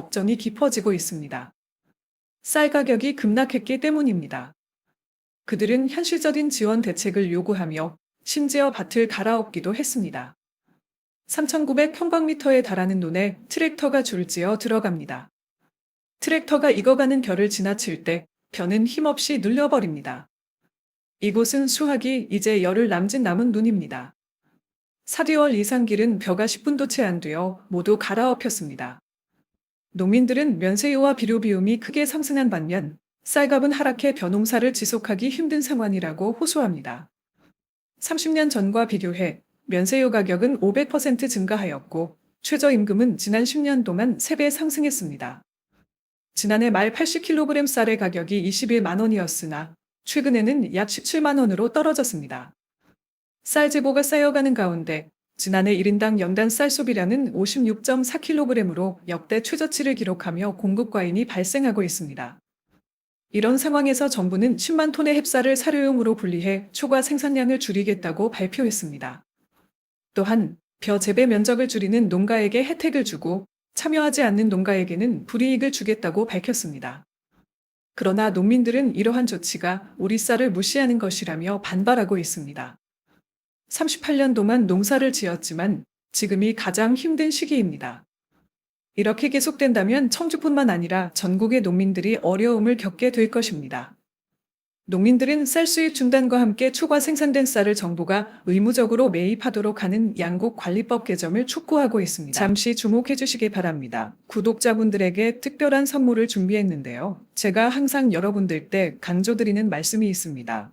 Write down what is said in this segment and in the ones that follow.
걱정이 깊어지고 있습니다. 쌀 가격이 급락했기 때문입니다. 그들은 현실적인 지원 대책을 요구하며 심지어 밭을 갈아엎기도 했습니다. 3,900평방미터에 달하는 논에 트랙터가 줄지어 들어갑니다. 트랙터가 익어가는 결을 지나칠 때 벼는 힘없이 눌려버립니다. 이곳은 수확이 이제 열흘 남짓 남은 눈입니다. 4개월 이상 길은 벼가 10분도 채 안 되어 모두 갈아엎혔습니다. 농민들은 면세유와 비료 비용이 크게 상승한 반면 쌀값은 하락해 벼농사를 지속하기 힘든 상황이라고 호소합니다. 30년 전과 비교해 면세유 가격은 500% 증가하였고 최저임금은 지난 10년 동안 3배 상승했습니다. 지난해 말 80kg 쌀의 가격이 21만 원이었으나 최근에는 약 17만 원으로 떨어졌습니다. 쌀 재고가 쌓여가는 가운데 지난해 1인당 연단 쌀 소비량은 56.4kg으로 역대 최저치를 기록하며 공급 과잉이 발생하고 있습니다. 이런 상황에서 정부는 10만 톤의 햅쌀을 사료용으로 분리해 초과 생산량을 줄이겠다고 발표했습니다. 또한 벼 재배 면적을 줄이는 농가에게 혜택을 주고 참여하지 않는 농가에게는 불이익을 주겠다고 밝혔습니다. 그러나 농민들은 이러한 조치가 우리 쌀을 무시하는 것이라며 반발하고 있습니다. 38년 동안 농사를 지었지만 지금이 가장 힘든 시기입니다. 이렇게 계속된다면 청주뿐만 아니라 전국의 농민들이 어려움을 겪게 될 것입니다. 농민들은 쌀 수입 중단과 함께 초과 생산된 쌀을 정부가 의무적으로 매입하도록 하는 양곡 관리법 개정을 촉구하고 있습니다. 잠시 주목해 주시기 바랍니다. 구독자분들에게 특별한 선물을 준비했는데요. 제가 항상 여러분들 때 강조드리는 말씀이 있습니다.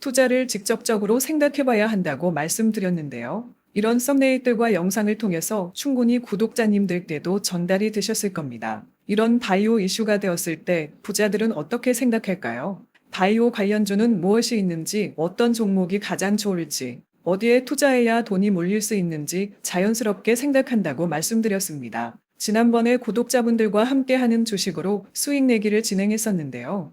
투자를 직접적으로 생각해 봐야 한다고 말씀드렸는데요. 이런 썸네일들과 영상을 통해서 충분히 구독자님들께도 전달이 되셨을 겁니다. 이런 바이오 이슈가 되었을 때 부자들은 어떻게 생각할까요? 바이오 관련주는 무엇이 있는지, 어떤 종목이 가장 좋을지, 어디에 투자해야 돈이 몰릴 수 있는지 자연스럽게 생각한다고 말씀드렸습니다. 지난번에 구독자분들과 함께하는 주식으로 수익 내기를 진행했었는데요.